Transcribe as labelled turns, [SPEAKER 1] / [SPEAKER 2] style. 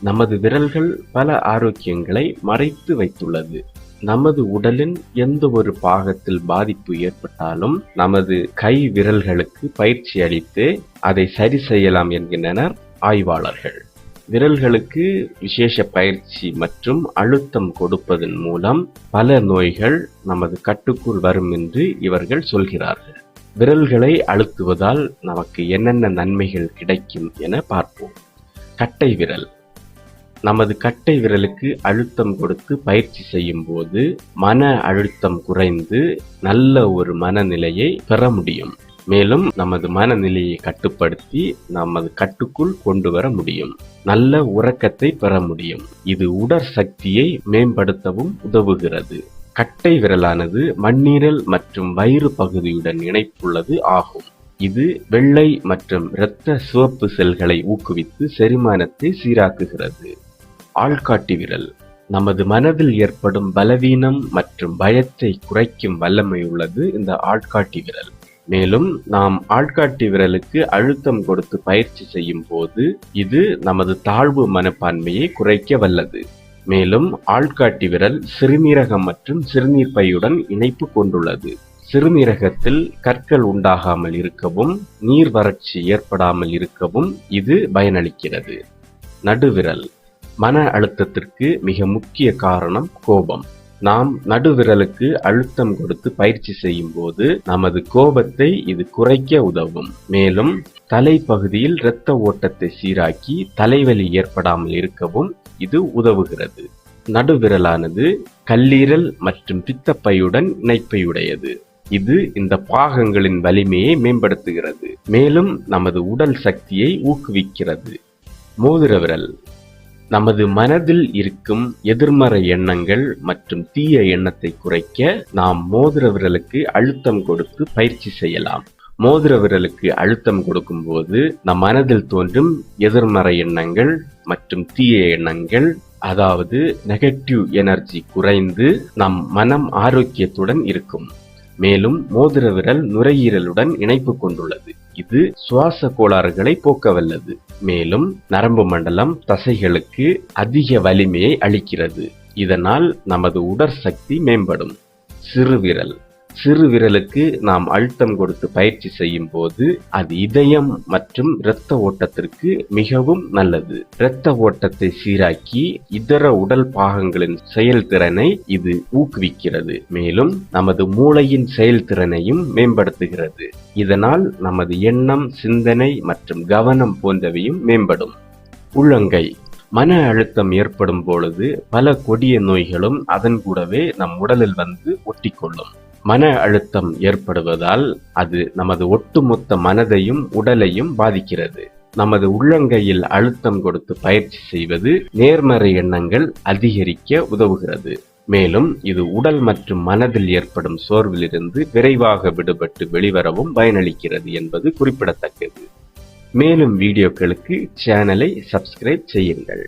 [SPEAKER 1] நமது விரல்கள் பல ஆரோக்கியங்களை மறைத்து வைத்துள்ளது. நமது உடலின் எந்த ஒரு பாகத்தில் பாதிப்பு ஏற்பட்டாலும் நமது கை விரல்களுக்கு பயிற்சி அளித்து அதை சரி செய்யலாம் என்கின்றனர் ஆய்வாளர்கள். விரல்களுக்கு விசேஷ பயிற்சி மற்றும் அழுத்தம் கொடுப்பதன் மூலம் பல நோய்கள் நமது கட்டுக்குள் வரும் என்று இவர்கள் சொல்கிறார்கள். விரல்களை அழுத்துவதால் நமக்கு என்னென்ன நன்மைகள் கிடைக்கும் என பார்ப்போம். கட்டை விரல். நமது கட்டை விரலுக்கு அழுத்தம் கொடுத்து பயிற்சி செய்யும் போது மன அழுத்தம் குறைந்து நல்ல ஒரு மனநிலையை பெற முடியும். மேலும் நமது மனநிலையை கட்டுப்படுத்தி நமது கட்டுக்குள் கொண்டு வர முடியும். நல்ல உறக்கத்தை பெற முடியும். இது உடற் சக்தியை மேம்படுத்தவும் உதவுகிறது. கட்டை விரலானது மண்ணீரல் மற்றும் வயிறு பகுதியுடன் இணைப்புள்ளது ஆகும். இது வெள்ளை மற்றும் இரத்த சிவப்பு செல்களை ஊக்குவித்து செரிமானத்தை சீராக்குகிறது. ஆள்காட்டி விரல். நமது மனதில் ஏற்படும் பலவீனம் மற்றும் பயத்தை குறைக்கும் வல்லமை உள்ளது இந்த ஆள்காட்டி விரல். மேலும் நாம் ஆள்காட்டி விரலுக்கு அழுத்தம் கொடுத்து பயிற்சி செய்யும் போது இது நமது தாழ்வு மனப்பான்மையை குறைக்க வல்லது. மேலும் ஆள்காட்டி விரல் சிறுநீரகம் மற்றும் சிறுநீர் பையுடன் இணைப்பு கொண்டுள்ளது. சிறுநீரகத்தில் கற்கள் உண்டாகாமல் இருக்கவும் நீர் வறட்சி ஏற்படாமல் இருக்கவும் இது பயனளிக்கிறது. நடுவிரல். மன அழுத்தத்திற்கு மிக முக்கிய காரணம் கோபம். நாம் நடுவிரலுக்கு அழுத்தம் கொடுத்து பயிற்சி செய்யும் போது நமது கோபத்தை இது குறைக்க உதவும். மேலும் தலைப்பகுதியில் இரத்த ஓட்டத்தை சீராக்கி தலைவலி ஏற்படாமல் இருக்கவும் இது உதவுகிறது. நடுவிரலானது கல்லீரல் மற்றும் பித்தப்பையுடன் இணைப்பையுடையது. இது இந்த பாகங்களின் வலிமையை மேம்படுத்துகிறது. மேலும் நமது உடல் சக்தியை ஊக்குவிக்கிறது. மோதிர விரல் நமது மனதில் இருக்கும் எதிர்மறை எண்ணங்கள் மற்றும் தீய எண்ணத்தை குறைக்க நாம் மோதிர விரலுக்கு அழுத்தம் கொடுத்து பயிற்சி செய்யலாம். மோதிர விரலுக்கு அழுத்தம் கொடுக்கும்போது நம் மனதில் தோன்றும் எதிர்மறை எண்ணங்கள் மற்றும் தீய எண்ணங்கள் அதாவது நெகட்டிவ் எனர்ஜி குறைந்து நம் மனம் ஆரோக்கியத்துடன் இருக்கும். மேலும் மோதிர விரல் நுரையீரலுடன் இணைப்பு கொண்டுள்ளது. இது சுவாச கோளாறுகளை போக்கவல்லது. மேலும் நரம்பு மண்டலம் தசைகளுக்கு அதிக வலிமையை அளிக்கிறது. இதனால் நமது உடற்சக்தி மேம்படும். சிறுவிரல். சிறு விரலுக்கு நாம் அழுத்தம் கொடுத்து பயிற்சி செய்யும் போது அது இதயம் மற்றும் இரத்த ஓட்டத்திற்கு மிகவும் நல்லது. இரத்த ஓட்டத்தை சீராக்கி இதர உடல் பாகங்களின் செயல்திறனை இது ஊக்குவிக்கிறது. மேலும் நமது மூளையின் செயல்திறனையும் மேம்படுத்துகிறது. இதனால் நமது எண்ணம் சிந்தனை மற்றும் கவனம் போன்றவையும் மேம்படும். உள்ளங்கை. மன அழுத்தம் ஏற்படும் பொழுது பல கொடிய நோய்களும் அதன் கூடவே நம் உடலில் வந்து ஒட்டிக்கொள்ளும். மன அழுத்தம் ஏற்படுவதால் அது நமது ஒட்டுமொத்த மனதையும் உடலையும் பாதிக்கிறது. நமது உள்ளங்கையில் அழுத்தம் கொடுத்து பயிற்சி செய்வது நேர்மறை எண்ணங்கள் அதிகரிக்க உதவுகிறது. மேலும் இது உடல் மற்றும் மனதில் ஏற்படும் சோர்விலிருந்து விரைவாக விடுபட்டு வெளிவரவும் பயனளிக்கிறது என்பது குறிப்பிடத்தக்கது. மேலும் வீடியோக்களுக்கு சேனலை சப்ஸ்கிரைப் செய்யுங்கள்.